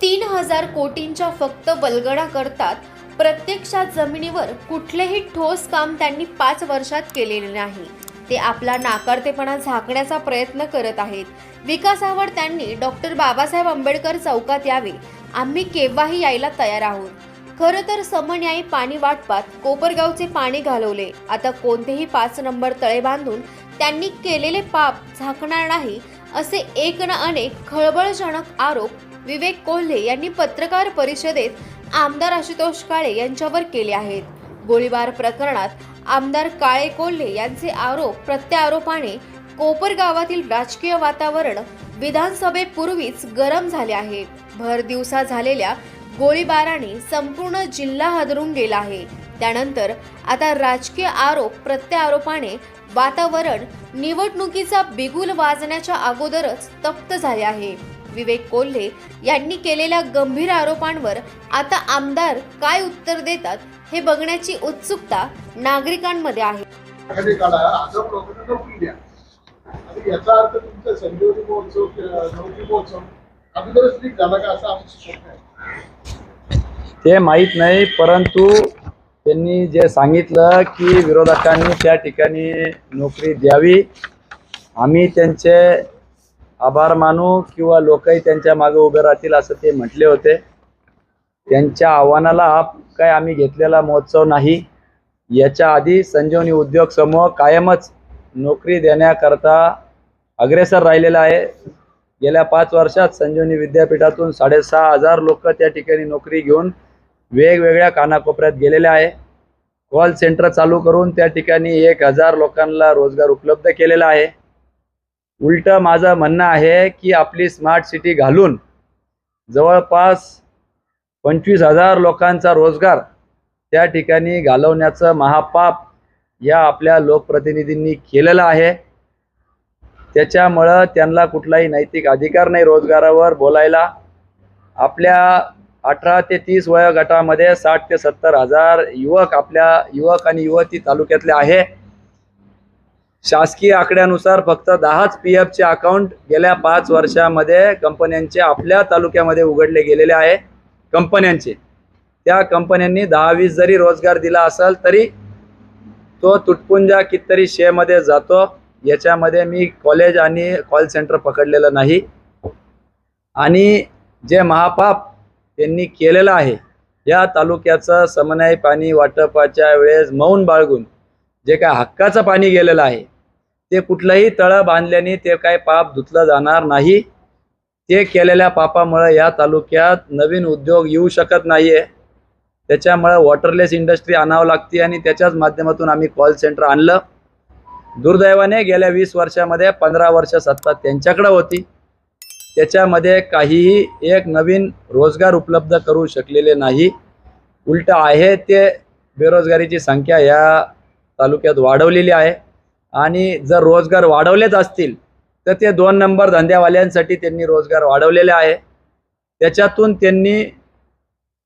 तीन हजार कोटींच्या फक्त बलगडा करतात. प्रत्यक्षात जमिनीवर कुठलेही ठोस काम त्यांनी पाच वर्षात केलेले नाही. ते आपला नाकारतेपणा झाकण्याचा प्रयत्न करत आहेत. विकासावर त्यांनी डॉक्टर बाबासाहेब आंबेडकर चौकात यावे. आम्ही केव्हाही यायला तयार आहोत. खरं तर समन्यायी पाणी वाटपात कोपरगावचे पाणी घालवले. आता कोणतेही पाच नंबर तळे बांधून त्यांनी केलेले पाप झाकणार नाही असे एक ना अनेक खळबळजनक आरोप विवेक कोल्हे यांनी पत्रकार परिषदेत आमदार आशुतोष काळे यांच्यावर केले आहेत. गोळीबार प्रकरणात आमदार काळे कोल्हे यांचे आरोप प्रत्यारोपाने कोपर गावातील राजकीय वातावरण विधानसभेपूर्वीच गरम झाले आहे. भर दिवसा झालेल्या गोळीबाराने संपूर्ण जिल्हा हादरून गेला आहे. त्यानंतर आता राजकीय आरोप प्रत्यारोपाने वातावरण निवडणुकीचा बिगुल वाजण्याच्या अगोदरच तप्त झाले आहे. विवेक कोल्हे यांनी केलेल्या गंभीर आरोपांवर आता आमदार काय उत्तर देतात हे बघण्याची उत्सुकता नागरिकांमध्ये आहे. आघाडी काढा असं लोकांना नोकरी द्या आणि याचा अर्थ तुमचा संजीवनी महोत्सव किंवा नोकरी महोत्सव अगोदरच ठीक झाला का असं आमचं स्वप्न आहे. ते माहीत नाही परंतु त्यांनी जे सांगितलं की विरोधकांनी त्या ठिकाणी नोकरी द्यावी. आम्ही त्यांचे आभार मानू किंवा लोकही त्यांच्या मागे उभे राहतील असं ते म्हटले होते. त्यांच्या आव्हानाला हा काय आम्ही घेतलेला महोत्सव नाही. याच्या आधी संजीवनी उद्योग समूह कायमच नोकरी देण्याकरता अग्रेसर राहिलेला आहे. गेल्या पाच वर्षात संजीवनी विद्यापीठातून साडेसहा हजार लोक त्या ठिकाणी नोकरी घेऊन वेगवेगळ्या कानाकोपऱ्यात गेलेले आहे. कॉल सेंटर चालू करून त्या ठिकाणी एक हजार लोकांना रोजगार उपलब्ध केलेला आहे. उलट माझं म्हणणं आहे की आपली स्मार्ट सिटी घालून जवळपास पंचवीस हजार लोकांचा रोजगार त्या ठिकाणी घालवण्याचं महापाप या आपल्या लोकप्रतिनिधींनी केलेलं आहे. त्याच्यामुळं त्यांना कुठलाही नैतिक अधिकार नाही रोजगारावर बोलायला. आपल्या अठरा ते तीस वयोगटामध्ये साठ ते सत्तर हजार युवक आपल्या युवक आणि युवती तालुक्यातले आहे. शासकीय आकड्यानुसार फक्त दहाच पी एफचे अकाउंट गेल्या पाच वर्षामध्ये कंपन्यांचे आपल्या तालुक्यामध्ये उघडले गेलेले आहे. कंपन्यांचे. त्या कंपन्यांनी दहा वीस जरी रोजगार दिला असेल तरी तो तुटपुंजा कितीतरी शेमध्ये जातो. याच्यामध्ये मी कॉलेज आणि कॉल सेंटर पकडलेलं नाही. आणि जे महापाप त्यांनी केलेलं आहे. या तालुक्याचं समन्याय पाणी वाटपाच्या वेळेस मौन बाळगून जे काय हक्काचं पाणी गेलेलं आहे ते कुठलंही तळं बांधल्याने ते काय पाप धुतलं जाणार नाही. ते केलेल्या पापामुळं या तालुक्यात नवीन उद्योग येऊ शकत नाही आहे त्याच्यामुळं वॉटरलेस इंडस्ट्री आणावं लागते आणि त्याच्याच माध्यमातून आम्ही कॉल सेंटर आणलं. दुर्दैवाने गेल्या वीस वर्षामध्ये पंधरा वर्ष सत्ता त्यांच्याकडं होती. त्याच्यामध्ये काहीही एक नवीन रोजगार उपलब्ध करू शकलेले नाही. उलट आहे ते बेरोजगारीची संख्या या तालुक्यात वाढवलेली आहे. आणि जर रोजगार वाढवलेच असतील तर ते दोन नंबर धंद्यावाल्यांसाठी त्यांनी रोजगार वाढवलेले आहे. त्याच्यातून त्यांनी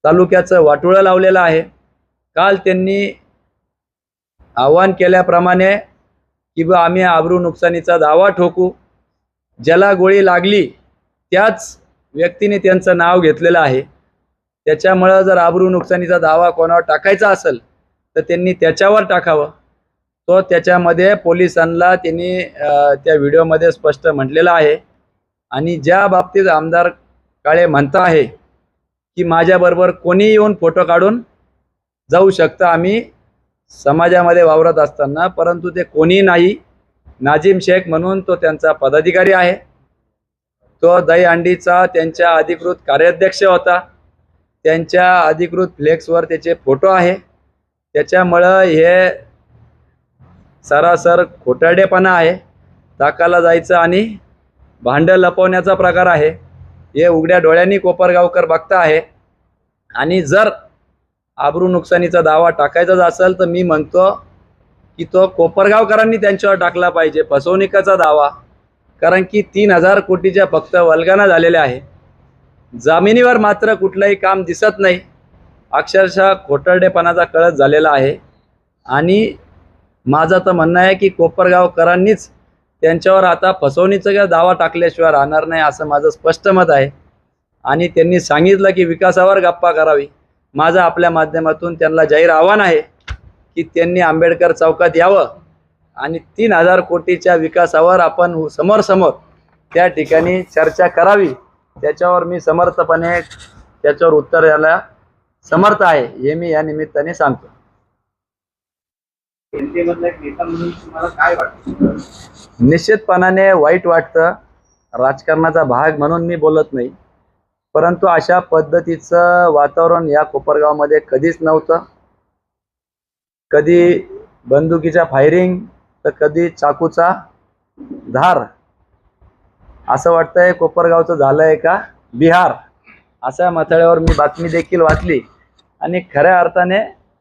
तालुक्याचं वाटोळं लावलेलं आहे. काल त्यांनी आव्हान केल्याप्रमाणे की बा आम्ही आबरू नुकसानीचा दावा ठोकू. ज्याला गोळी लागली त्याच व्यक्तीने त्यांचं नाव घेतलेलं आहे. त्याच्यामुळं जर आबरू नुकसानीचा दावा कोणावर टाकायचा असेल तर त्यांनी त्याच्यावर टाकावं. तो त्याच्यामध्ये पोलिसांना त्यांनी त्या व्हिडिओमध्ये स्पष्ट म्हटलेलं आहे. आणि ज्या बाबतीत आमदार काळे म्हणता आहे की माझ्याबरोबर कोणी येऊन फोटो काढून जाऊ शकतं आम्ही समाजामध्ये वावरत असताना परंतु ते कोणी नाही. नाजिम शेख म्हणून तो त्यांचा पदाधिकारी आहे. तो दहीहंडीचा त्यांच्या अधिकृत कार्याध्यक्ष होता. त्यांच्या अधिकृत फ्लेक्सवर त्याचे फोटो आहे. त्याच्यामुळं हे सरासर खोटाडेपणा आहे. ताकाला जायचं आणि भांडं लपवण्याचा प्रकार आहे. हे उघड्या डोळ्यांनी कोपरगावकर बघता आहे. आणि जर आबरू नुकसानीचा दावा टाकायचाच असेल तर मी म्हणतो की तो कोपरगावकरांनी त्यांच्यावर टाकला पाहिजे. फसवणुकीचा दावा. कारण की तीन हजार कोटीच्या फक्त वल्गाना झालेल्या आहे. जमिनीवर मात्र कुठलंही काम दिसत नाही. अक्षरशः खोटरडेपणाचा कळत झालेला आहे. आणि माझं तर म्हणणं आहे की कोपरगावकरांनीच त्यांच्यावर आता फसवणीचा दावा टाकल्याशिवाय राहणार नाही असं माझं स्पष्ट मत आहे. आणि त्यांनी सांगितलं की विकासावर गप्पा करावी. माझं आपल्या माध्यमातून त्यांना जाहीर आव्हान आहे की त्यांनी आंबेडकर चौकात यावं. आणि तीन हजार कोटीच्या विकासावर आपण समोर समोर त्या ठिकाणी चर्चा करावी. त्याच्यावर मी समर्थपणे त्याच्यावर उत्तर द्यायला समर्थ आहे हे मी या निमित्ताने सांगतो. निश्चितपणाने वाईट वाटतं. राजकारणाचा भाग म्हणून मी बोलत नाही. परंतु अशा पद्धतीचं वातावरण या कोपरगावमध्ये कधीच नव्हतं. कधी बंदुकीच्या फायरिंग तर कधी चाकूचा धार असं वाटतंय कोपरगावचं झालंय का? बिहार. अशा मथळ्यावर मी बातमी देखील वाचली. आणि खऱ्या अर्थाने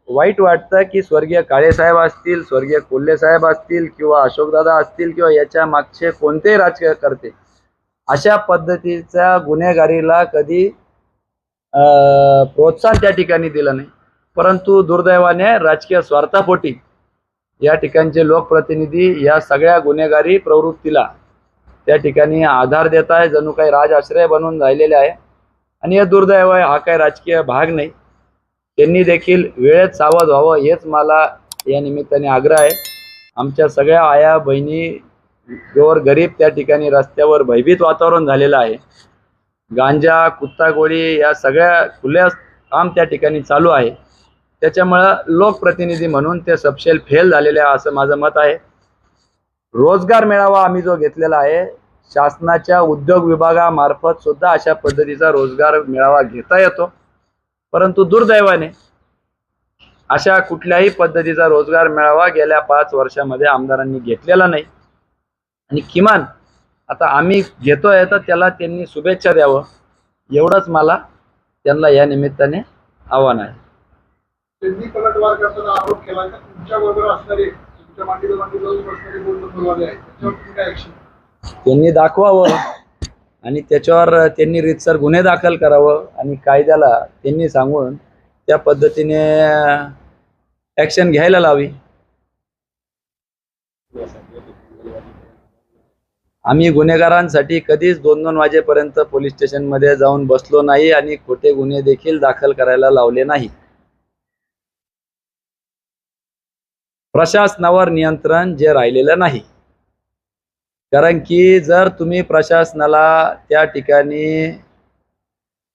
वाईट वाटतं की स्वर्गीय काळेसाहेब असतील स्वर्गीय कोल्हे साहेब असतील किंवा अशोकदादा असतील किंवा याच्या मागचे कोणतेही राजकीय करते अशा पद्धतीच्या गुन्हेगारीला कधी प्रोत्साहन त्या ठिकाणी दिलं नाही. परंतु दुर्दैवाने राजकीय स्वार्थापोटी या ठिकाणचे लोकप्रतिनिधी या सगळ्या गुन्हेगारी प्रवृत्तीला त्या ठिकाणी आधार देत आहे. जणू काही राजआश्रय बनून राहिलेले आहे. आणि हे दुर्दैव आहे. हा काही राजकीय भाग नाही. त्यांनी देखील वेळेत सावध व्हावं हेच मला या निमित्ताने आग्रह आहे. आमच्या सगळ्या आया बहिणी गोर गरीब त्या ठिकाणी रस्त्यावर भयभीत वातावरण झालेलं आहे. गांजा कुत्ता गोळी या सगळ्या खुल्या काम त्या ठिकाणी चालू आहे. त्याच्यामुळं लोकप्रतिनिधी म्हणून ते सपशेल फेल झालेले आहे असं माझं मत आहे. रोजगार मेळावा आम्ही जो घेतलेला आहे शासनाच्या उद्योग विभागामार्फत सुद्धा अशा पद्धतीचा रोजगार मेळावा घेता येतो. परंतु दुर्दैवाने अशा कुठल्याही पद्धतीचा रोजगार मेळावा गेल्या पाच वर्षामध्ये आमदारांनी घेतलेला नाही. आणि किमान आता आम्ही घेतोय तर त्याला त्यांनी शुभेच्छा द्यावं एवढंच मला त्यांना या निमित्ताने आव्हान आहे. त्यांनी पलटवार करताना आरोप केला. का तुमच्या बरोबर असणारे तुमच्या मांडीला मांडी लावून बसणारे बोलणं बोलवाले आहेत. त्याच्यावर तुम्ही काय ऍक्शन त्यांनी दाखवावं आणि त्याच्यावर त्यांनी रितसर गुन्हे दाखल करावं आणि कायद्याला त्यांनी सांगून त्या पद्धतीने ॲक्शन घ्यायला लावी. आम्ही गुन्हेगारांसाठी कधीच दोन दोन वाजेपर्यंत पोलीस स्टेशनमध्ये जाऊन बसलो नाही आणि खोटे गुन्हे देखील दाखल करायला लावले नाही. प्रशासनावर नियंत्रण जे राहिलेलं नाही. कारण की जर तुम्ही प्रशासनाला त्या ठिकाणी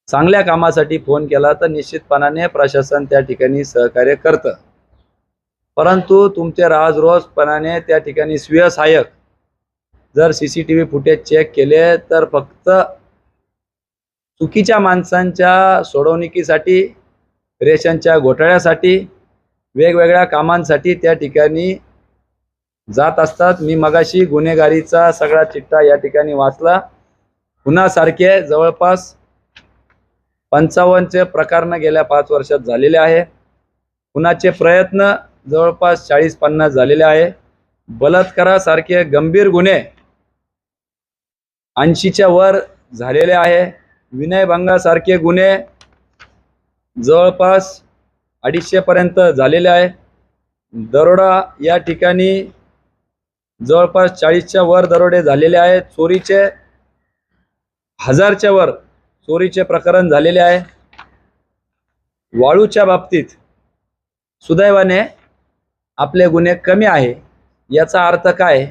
चांगल्या कामासाठी फोन केला तर निश्चितपणाने प्रशासन त्या ठिकाणी सहकार्य करतं. परंतु तुमचे राजरोजपणाने त्या ठिकाणी स्वीय सहाय्यक जर C C T V footage check केले तर फक्त चुकीच्या माणसांच्या सोडवणुकीसाठी रेशनच्या घोटाळ्यासाठी वेगवेगळ्या कामांसाठी त्या ठिकाणी जात असतात. मी मगाशी गुन्हेगारीचा सगळा चिट्टा या ठिकाणी वाचला. खुनासारखे जवळपास पंचावन्नचे प्रकरणं गेल्या पाच वर्षात झालेले आहे. कुणाचे प्रयत्न जवळपास चाळीस पन्नास झालेले आहे. बलात्कारासारखे गंभीर गुन्हे ऐंशीच्या वर झालेले आहे. विनयभंगासारखे गुन्हे जवळपास अडीचशेपर्यंत झालेले आहे. दरोडा या ठिकाणी जवळपास चाळीसच्या वर दरोडे झालेले आहेत चोरीचे हजारच्या वर चोरीचे प्रकरण झालेले आहे. वाळूच्या बाबतीत सुदैवाने आपले गुन्हे कमी आहे. याचा अर्थ काय?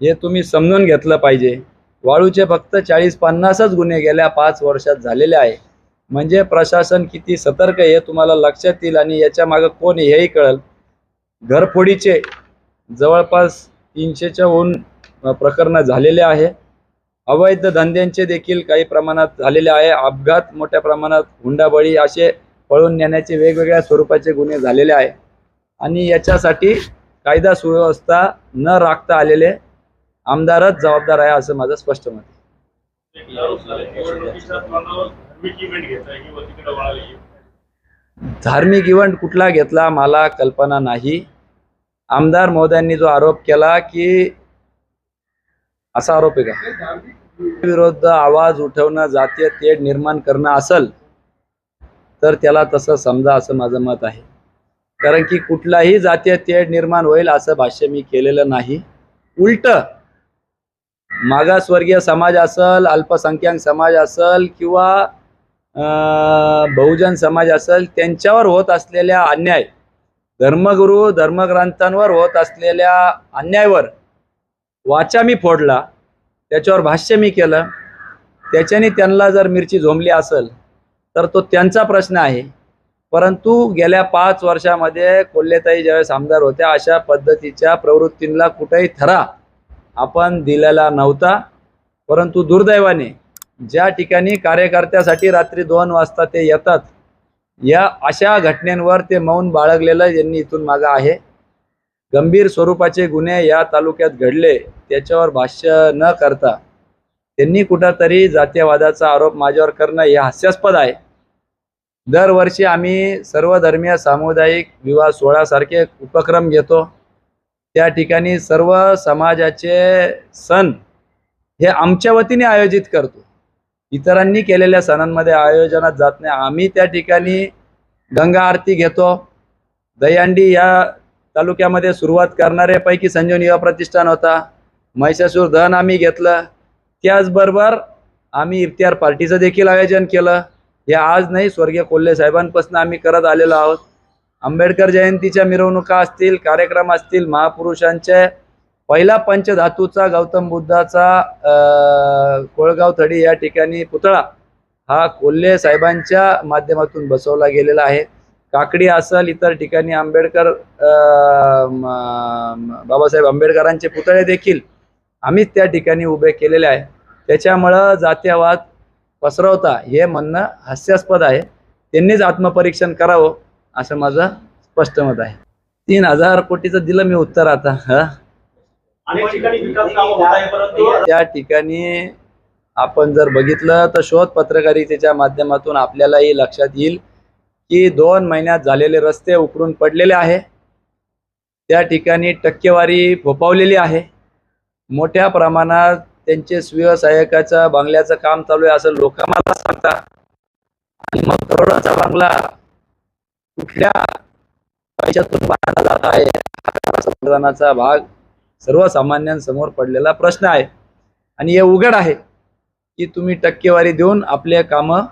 हे तुम्ही समजून घेतलं पाहिजे. वाळूचे फक्त चाळीस पन्नासच गुन्हे गेल्या पाच वर्षात झालेले आहे. म्हणजे प्रशासन किती सतर्क आहे हे तुम्हाला लक्षात येईल आणि याच्या मागं कोण हेही कळेल. घरफोडीचे जवळपास तीनशेच्या होऊन प्रकरणं झालेले आहे. अवैध धंद्यांचे देखील काही प्रमाणात झालेले आहे. अपघात मोठ्या प्रमाणात हुंडाबळी असे पळून नेण्याचे वेगवेगळ्या स्वरूपाचे गुन्हे झालेले आहे. आणि याच्यासाठी कायदा सुव्यवस्था न राखता आलेले आमदारच जबाबदार आहे असं माझं स्पष्ट मत आहे. धार्मिक इव्हेंट कुठला घेतला मला कल्पना नाही. आमदार महोदयांनी जो आरोप केला की असा आरोप आहे का? विरुद्ध आवाज उठवणं जातीय तेढ निर्माण करणं असल तर त्याला तसं समजा असं माझं मत आहे. कारण की कुठलाही जातीय तेढ निर्माण होईल असं भाष्य मी केलेलं नाही. उलट मागासवर्गीय समाज असल अल्पसंख्याक समाज असल किंवा बहुजन समाज असेल त्यांच्यावर होत असलेल्या अन्याय धर्मगुरू धर्मग्रंथांवर होत असलेल्या अन्यायावर वाचा मी फोडला त्याच्यावर भाष्य मी केलं त्याच्याने त्यांना जर मिरची झोंबली असेल तर तो त्यांचा प्रश्न आहे. परंतु गेल्या पाच वर्षामध्ये कोल्हेताई ज्यावेळेस आमदार होत्या अशा पद्धतीच्या प्रवृत्तींना कुठेही थरा आपण दिलेला नव्हता. परंतु दुर्दैवाने ज्या ठिकाणी कार्यकर्त्यासाठी रात्री दोन वाजता ते येतात या अशा घटनेंवर ते मौन बाळगलेलं यांनी इथून मागं आहे. गंभीर स्वरूपाचे गुन्हे या तालुक्यात घडले त्याच्यावर भाष्य न करता त्यांनी कुठंतरी जातीयवादाचा आरोप माझ्यावर करणं हे हास्यास्पद आहे. दरवर्षी आम्ही सर्वधर्मीय सामुदायिक विवाह सोहळासारखे उपक्रम घेतो. त्या ठिकाणी सर्व समाजाचे सण हे आमच्या वतीने आयोजित करतो. इतरांनी केलेल्या सणांमध्ये आयोजनात जात नाही. आम्ही त्या ठिकाणी गंगा आरती घेतो. दहीहंडी या तालुक्यामध्ये सुरुवात करणाऱ्यापैकी संजीवन युवा प्रतिष्ठान होता. महिषासूर दहन आम्ही घेतलं. त्याचबरोबर आम्ही इफ्तियार पार्टीचं देखील आयोजन केलं. हे आज नाही स्वर्गीय कोल्हे साहेबांपासून आम्ही करत आलेलो आहोत. आंबेडकर जयंतीच्या मिरवणुका असतील कार्यक्रम असतील महापुरुषांचे पहिला पंचधातूचा गौतम बुद्धाचा कोळगाव थडी या ठिकाणी पुतळा हा कोल्हे साहेबांच्या माध्यमातून बसवला गेलेला आहे. काकडी असल इतर ठिकाणी आंबेडकर बाबासाहेब आंबेडकरांचे पुतळे देखील आम्हीच त्या ठिकाणी उभे केलेले आहे. त्याच्यामुळं जातीयवाद पसरवता हे म्हणणं हास्यास्पद आहे. त्यांनीच आत्मपरीक्षण करावं असं माझं स्पष्ट मत आहे. तीन हजार कोटीचं दिलं मी उत्तर आता हा? अनेक ठिकाणी विकास कामं होत आहे परंतु त्या ठिकाणी आपण जर बघितलं तर शोध पत्रकारितेच्या माध्यमातून आपल्यालाही लक्षात येईल की दोन महिन्यात झालेले रस्ते उकरून पडलेले आहे. त्या ठिकाणी टक्केवारी फोपावलेली आहे. मोठ्या प्रमाणात त्यांचे स्वीय सहाय्यकाचं बांगल्याचं काम चालू आहे असं लोक मला सांगतात आणि मग करोडाचा बांगला कुठल्या पैशातून बांधला जात आहे भाग सर्वसामान्यांसमोर पडलेला प्रश्न आहे. आणि हे उघड आहे की तुम्ही टक्केवारी देऊन आपले कामं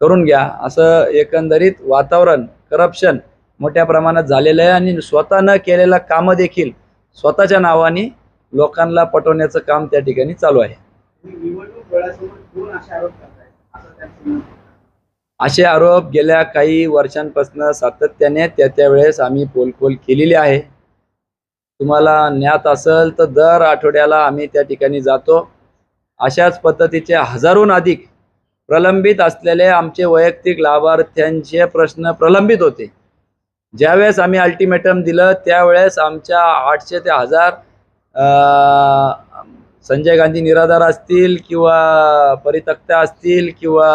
करून घ्या. असं एकंदरीत वातावरण करप्शन मोठ्या प्रमाणात झालेलं आहे आणि स्वतः न केलेलं कामं देखील स्वतःच्या नावाने लोकांना पटवण्याचं काम त्या ठिकाणी चालू आहे. असे आरोप गेल्या काही वर्षांपासून सातत्याने त्या त्या वेळेस आम्ही पोलखोल केलेली आहे. तुम्हाला ज्ञात असेल तर दर आठवड्याला आम्ही त्या ठिकाणी जातो. अशाच पद्धतीचे हजारोहून अधिक प्रलंबित असलेले आमचे वैयक्तिक लाभार्थ्यांचे प्रश्न प्रलंबित होते. ज्यावेळेस आम्ही अल्टिमेटम दिलं त्यावेळेस आमच्या आठशे ते हजार संजय गांधी निराधार असतील किंवा परितक्त्या असतील किंवा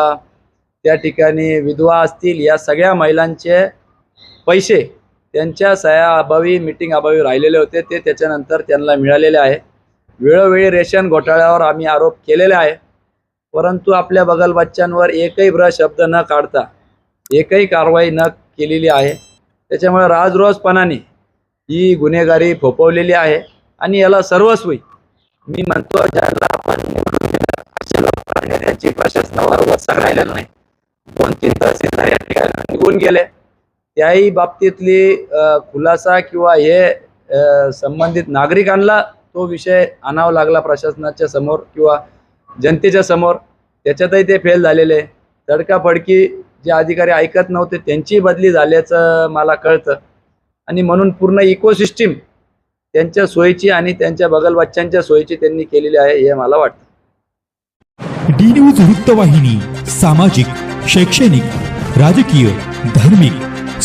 त्या ठिकाणी विधवा असतील या सगळ्या महिलांचे पैसे त्यांच्या सह्या अभावी मिटिंग अभावी राहिलेले होते. ते त्याच्यानंतर त्यांना मिळालेले आहे. वेळोवेळी रेशन घोटाळ्यावर आम्ही आरोप केलेले आहे. परंतु आपल्या बगल बच्चांवर एकही ब्र शब्द न काढता एकही कारवाई न केलेली आहे. त्याच्यामुळे राजरोजपणाने ही गुन्हेगारी फोपवलेली आहे आणि याला सर्वस्वी मी म्हणतो ज्याला आपण निवडून प्रशासनावर वसा राहिलेला नाही. दोन तीन तहसीलदार या ठिकाणी निघून गेले. त्याही बाबतीतली खुलासा किंवा हे संबंधित नागरिकांना तो विषय आणावा लागला प्रशासनाच्या समोर किंवा जनतेच्या समोर. त्याच्यातही ते फेल झालेले. तडकाफडकी जे अधिकारी ऐकत नव्हते त्यांची बदली झाल्याचं मला कळतं. आणि म्हणून पूर्ण इकोसिस्टीम त्यांच्या सोयीची आणि त्यांच्या बगलबच्च्यांच्या सोयीची त्यांनी केलेली आहे हे मला वाटतं. डी न्यूज वृत्तवाहिनी सामाजिक शैक्षणिक राजकीय धार्मिक.